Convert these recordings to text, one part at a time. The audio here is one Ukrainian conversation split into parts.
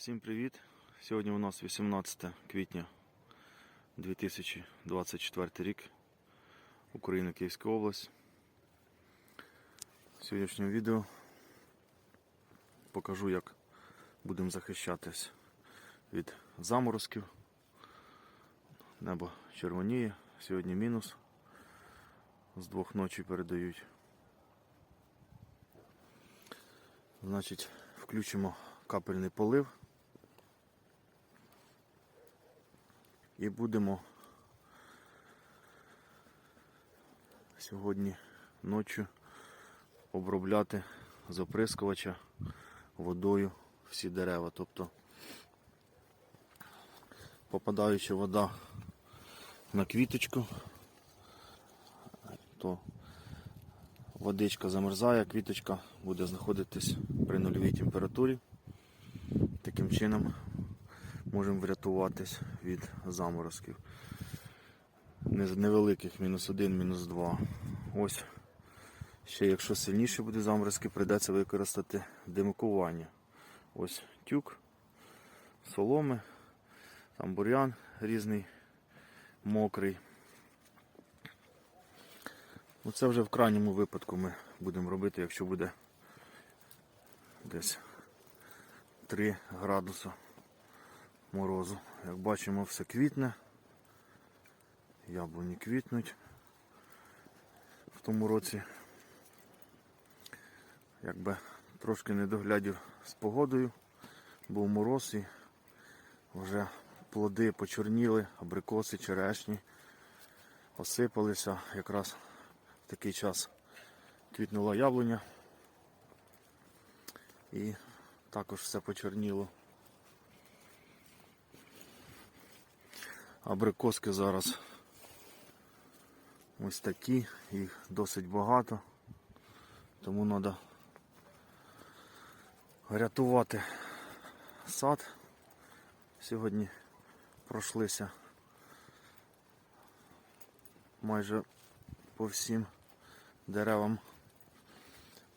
Всім привіт! Сьогодні у нас 18 квітня 2024 рік. Україна Київська область. В сьогоднішньому відео покажу, як будемо захищатись від заморозків. Небо червоніє, сьогодні мінус. З двох ночі передають. Значить, включимо капельний полив. І будемо сьогодні ночі обробляти з оприскувача водою всі дерева. Тобто попадаюча вода на квіточку, то водичка замерзає, квіточка буде знаходитись при нульовій температурі. Таким чином можемо врятуватись від заморозків. Невеликих мінус один, мінус два. Ось. Ще якщо сильніше буде заморозки, прийдеться використати димикування. Ось тюк, соломи, там бур'ян різний, мокрий. Ну, це вже в крайньому випадку ми будемо робити, якщо буде десь 3 градуса морозу. Як бачимо, все квітне. Яблуні квітнуть в тому році. Якби трошки не доглядів з погодою, був мороз і вже плоди почорніли, абрикоси, черешні осипалися. Якраз в такий час квітнула яблуня і також все почорніло. Абрикоски зараз ось такі, їх досить багато, тому треба рятувати сад. Сьогодні пройшлися майже по всім деревам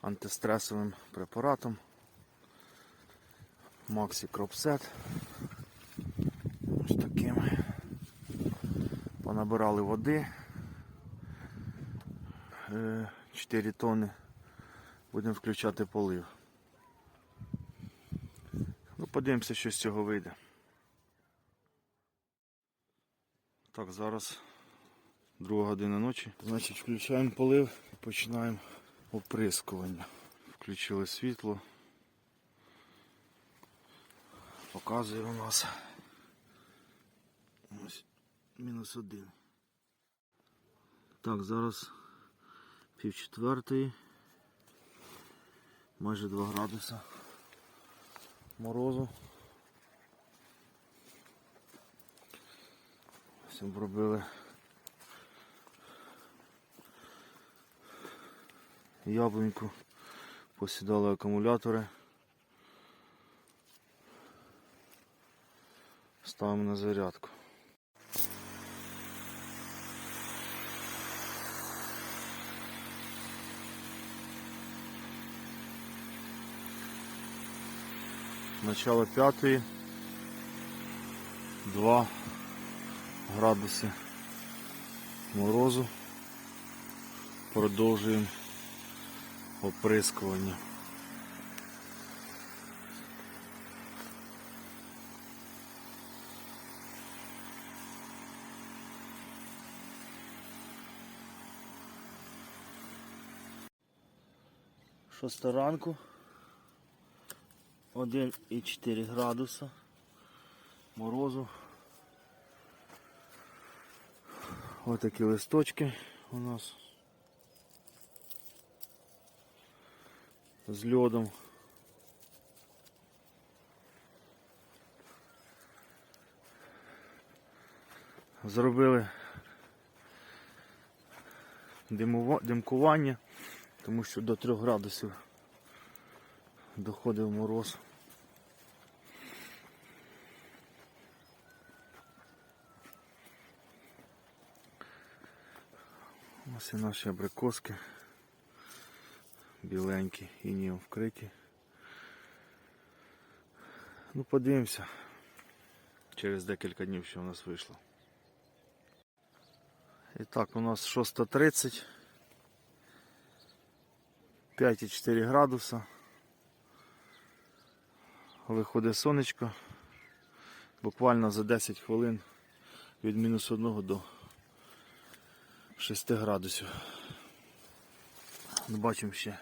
антистресовим препаратом. Максі Кропсет. Ось такими. Понабирали води. 4 тонни. Будемо включати полив. Ну, подивимося, що з цього вийде. Так, зараз друга година ночі. Значить, включаємо полив і починаємо оприскування. Включили світло. Показує у нас мінус один. Так, зараз пів четвертої. Майже 2 градуса морозу. Ось обробили яблуньку, посідали акумулятори. Ставимо на зарядку. Начало п'ятої. 2 градуси морозу. Продовжуємо оприскування. Шоста ранку. 1,4 градуса морозу. Ось такі листочки у нас з льодом. Зробили димкування, тому що до 3 градусів доходив мороз. Ось і наші абрикоски. Біленькі, інієм вкриті. Ну, подивимося. Через декілька днів, що у нас вийшло. І так, у нас 6.30. 5,4 градуса. Виходить сонечко. Буквально за 10 хвилин від мінус 1 до 6 градусів. Ну, Бачимо ще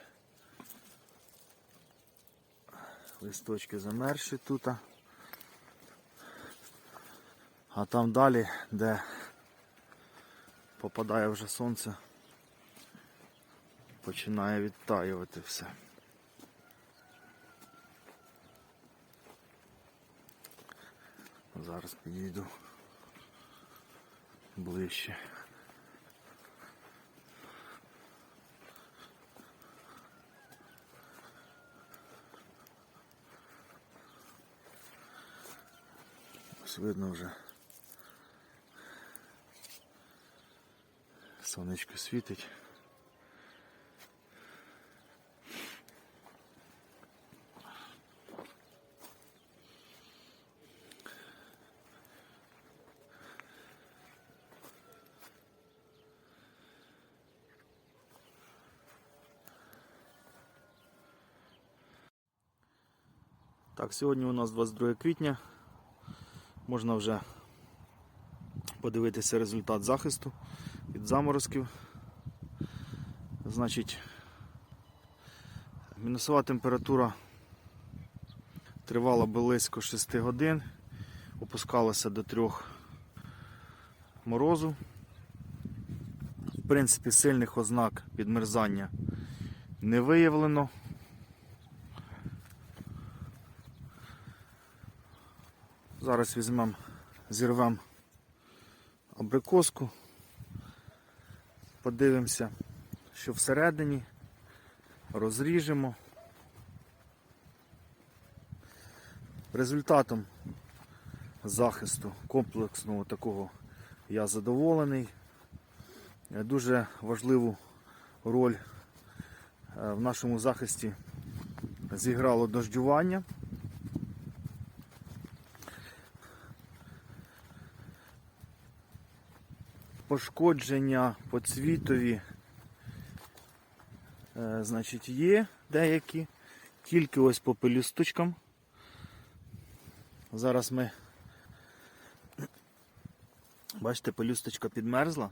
листочки замерзші тут. А там далі, де попадає вже сонце, починає відтаювати все. Зараз підійду ближче. видно вже. Сонечко світить. Так, сьогодні у нас 22 квітня. Можна вже подивитися результат захисту від заморозків. Значить, мінусова температура тривала близько 6 годин, опускалася до 3 морозу. В принципі, сильних ознак підмерзання не виявлено. Зараз візьмемо, зірвемо абрикоску, подивимося, що всередині, розріжемо. Результатом захисту комплексного такого я задоволений. Дуже важливу роль е, в нашому захисті зіграло дождювання. Пошкодження по цвітові е, значить, є деякі, тільки ось по пелюсточкам. Зараз ми, бачите, пелюсточка підмерзла,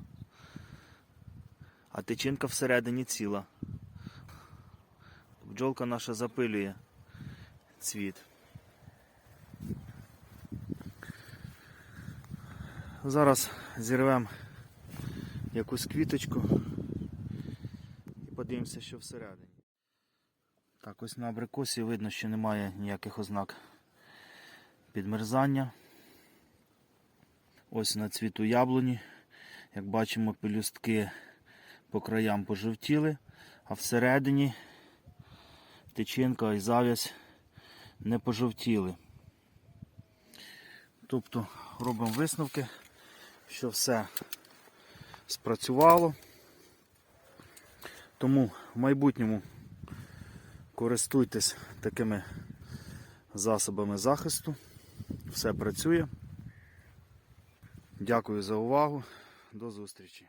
а тичинка всередині ціла. Бджолка наша запилює цвіт. Зараз зірвемо якусь квіточку і подивимося, що всередині. Так, ось на абрикосі видно, що немає ніяких ознак підмерзання. Ось на цвіту яблуні. Як бачимо, пелюстки по краям пожовтіли, а всередині тичинка і зав'язь не пожовтіли. Тобто робимо висновки, що все спрацювало. Тому в майбутньому користуйтесь такими засобами захисту. Все працює. Дякую за увагу. До зустрічі.